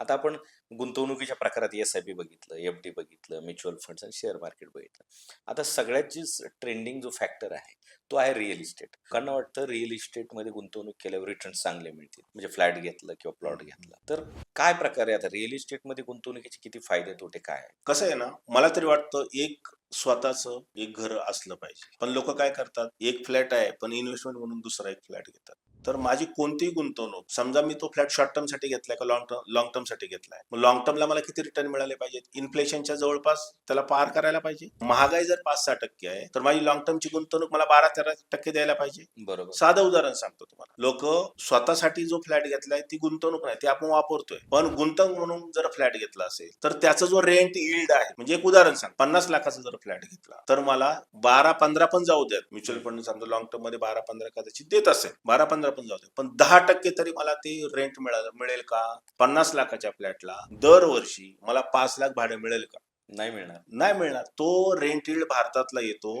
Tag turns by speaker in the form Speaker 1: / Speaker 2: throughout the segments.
Speaker 1: आता आपण गुंतवणुकीच्या प्रकारात एस आय पी बघितलं एफ डी बघितलं म्युच्युअल फंड्स आणि शेअर मार्केट बघितलं. आता सगळ्यात जी ट्रेंडिंग जो फॅक्टर आहे तो आहे रिअल इस्टेट. कारण वाटतं रिअल इस्टेटमध्ये गुंतवणूक केल्यावर रिटर्न चांगले मिळतील? म्हणजे फ्लॅट घेतलं किंवा प्लॉट घेतला. तर काय प्रकारे आता रिअल इस्टेटमध्ये गुंतवणुकीचे किती फायदे तोटे काय आहे
Speaker 2: कसं आहे ना मला तरी वाटतं एक स्वतःच एक घर असलं पाहिजे. पण लोक काय करतात? एक फ्लॅट आहे पण इन्व्हेस्टमेंट म्हणून दुसरा एक फ्लॅट घेतात. तर माझी कोणतीही गुंतवणूक समजा मी तो फ्लॅट शॉर्ट टर्मसाठी घेतलाय का लॉंग टर्म लॉंग टर्मसाठी घेतलाय मग लॉंग टर्मला मला किती रिटर्न मिळाले पाहिजेत? इन्फ्लेशनच्या जवळपास त्याला पार करायला पाहिजे? महागाई जर पाच सहा टक्के आहे तर माझी लॉंग टर्मची गुंतवणूक मला बारा तेरा टक्के द्यायला पाहिजे.
Speaker 1: बरोबर.
Speaker 2: साधं उदाहरण सांगतो तुम्हाला. लोक स्वतःसाठी जो फ्लॅट घेतलाय ती गुंतवणूक नाही ती आपण वापरतोय. पण गुंतवणूक म्हणून जर फ्लॅट घेतला असेल तर त्याचा जो रेंट इल्ड आहे म्हणजे एक उदाहरण सांग. पन्नास लाखाचा जर फ्लॅट घेतला तर मला बारा पंधरा पण जाऊ द्यात. म्युच्युअल फंड समजा लॉंग टर्ममध्ये बारा पंधरा कदाचित देत असेल. बारा पंधरा पण जाऊ दे. पण दहा टक्के तरी मला ते रेंट मिळालं. मिळेल का? पन्नास लाखाच्या फ्लॅटला दरवर्षी मला पाच लाख भाडं मिळेल का?
Speaker 1: नाही मिळणार.
Speaker 2: नाही मिळणार. तो रेंट इल्ड भारतातला येतो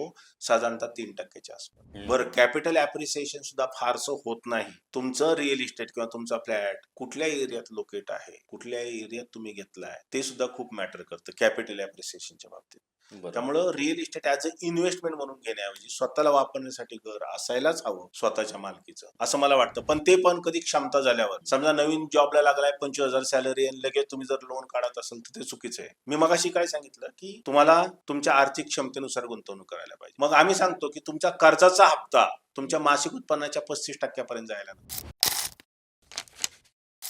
Speaker 2: साधारणतः तीन टक्क्याच्या आसपास. बरं कॅपिटल ऍप्रिसिएशन सुद्धा फारसं होत नाही. तुमचं रिअल इस्टेट किंवा तुमचा फ्लॅट कुठल्या एरियात लोकेट आहे कुठल्या एरियात तुम्ही घेतलाय ते सुद्धा खूप मॅटर करतं कॅपिटल ऍप्रिसिएशनच्या बाबतीत. त्यामुळं real estate as a investment म्हणून घेण्याऐवजी स्वतःला वापरण्यासाठी घर असायलाच हवं स्वतःच्या मालकीचं असं मला वाटतं. पण ते पण कधी क्षमता झाल्यावर समजा नवीन जॉबला लागलाय पंचवीस हजार सॅलरी आणि लगेच तुम्ही जर लोन काढत असेल तर ते चुकीचं आहे. मी मगाशी काय सांगितलं की तुम्हाला तुमच्या आर्थिक क्षमतेनुसार गुंतवणूक करायला पाहिजे. मग आम्ही सांगतो की तुमचा कर्जाचा हप्ता तुमच्या मासिक उत्पन्नाच्या पस्तीस टक्क्यापर्यंत जायला